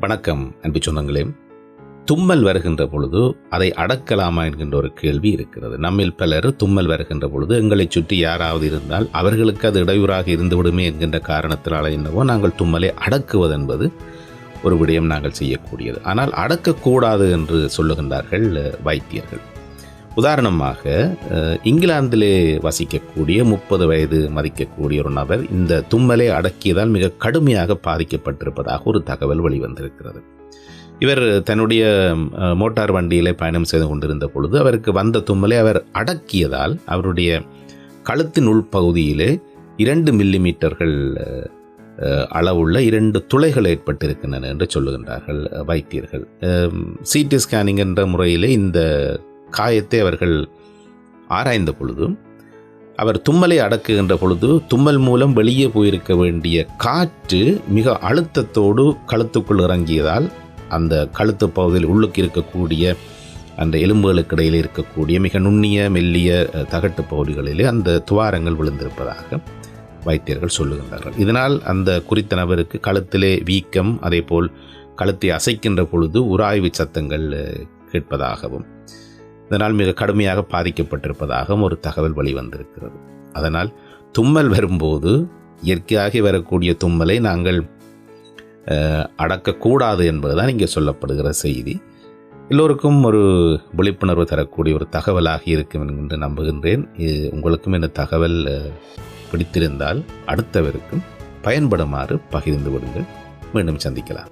வணக்கம் அன்பு சொந்தங்களே. தும்மல் வருகின்ற பொழுது அதை அடக்கலாமா என்கின்ற ஒரு கேள்வி இருக்கிறது. நம்மில் பலர் தும்மல் வருகின்ற பொழுது எங்களை சுற்றி யாராவது இருந்தால் அவர்களுக்கு அது இடையூறாக இருந்துவிடுமே என்கின்ற காரணத்தினால் என்னவோ நாங்கள் தும்மலை அடக்குவது என்பது ஒரு விடயம் நாங்கள் செய்யக்கூடியது. ஆனால் அடக்கக்கூடாது என்று சொல்லுகின்றார்கள் வைத்தியர்கள். உதாரணமாக இங்கிலாந்திலே வசிக்கக்கூடிய முப்பது வயது மதிக்கக்கூடிய ஒரு நபர் இந்த தும்மலை அடக்கியதால் மிக கடுமையாக பாதிக்கப்பட்டிருப்பதாக ஒரு தகவல் வெளிவந்திருக்கிறது. இவர் தன்னுடைய மோட்டார் வண்டியிலே பயணம் செய்து கொண்டிருந்த பொழுது அவருக்கு வந்த தும்மலை அவர் அடக்கியதால் அவருடைய கழுத்தின் உள்பகுதியிலே இரண்டு மில்லிமீட்டர்கள் மீட்டர்கள் அளவுள்ள இரண்டு துளைகள் ஏற்பட்டிருக்கின்றன என்று சொல்லுகின்றார்கள் வைத்தியர்கள். சிடி ஸ்கேனிங் என்ற முறையிலே இந்த காயத்தை அவர்கள் ஆராய்ந்த பொழுது அவர் தும்மலை அடக்குகின்ற பொழுது தும்மல் மூலம் வெளியே போயிருக்க வேண்டிய காற்று மிக அழுத்தத்தோடு கழுத்துக்குள் இறங்கியதால் அந்த கழுத்து பகுதியில் உள்ளுக்கு இருக்கக்கூடிய அந்த எலும்புகளுக்கு இடையில் இருக்கக்கூடிய மிக நுண்ணிய மெல்லிய தகட்டு பகுதிகளிலே அந்த துவாரங்கள் விழுந்திருப்பதாக வைத்தியர்கள் சொல்லுகின்றார்கள். இதனால் அந்த குறித்த நபருக்கு கழுத்திலே வீக்கம் அதேபோல் கழுத்தை அசைக்கின்ற பொழுது உராய்வு சத்தங்கள் கேட்பதாகவும் இதனால் மிக கடுமையாக பாதிக்கப்பட்டிருப்பதாகவும் ஒரு தகவல் வெளிவந்திருக்கிறது. அதனால் தும்மல் வரும்போது இயற்கையாகி வரக்கூடிய தும்மலை நாங்கள் அடக்கக்கூடாது என்பதுதான் இங்கே சொல்லப்படுகிற செய்தி. எல்லோருக்கும் ஒரு விழிப்புணர்வு தரக்கூடிய ஒரு தகவலாக இருக்கும் என்று நம்புகின்றேன். இது உங்களுக்கும் இந்த தகவல் பிடித்திருந்தால் அடுத்தவருக்கும் பயன்படுமாறு பகிர்ந்து விடுங்கள் மீண்டும் சந்திக்கலாம்.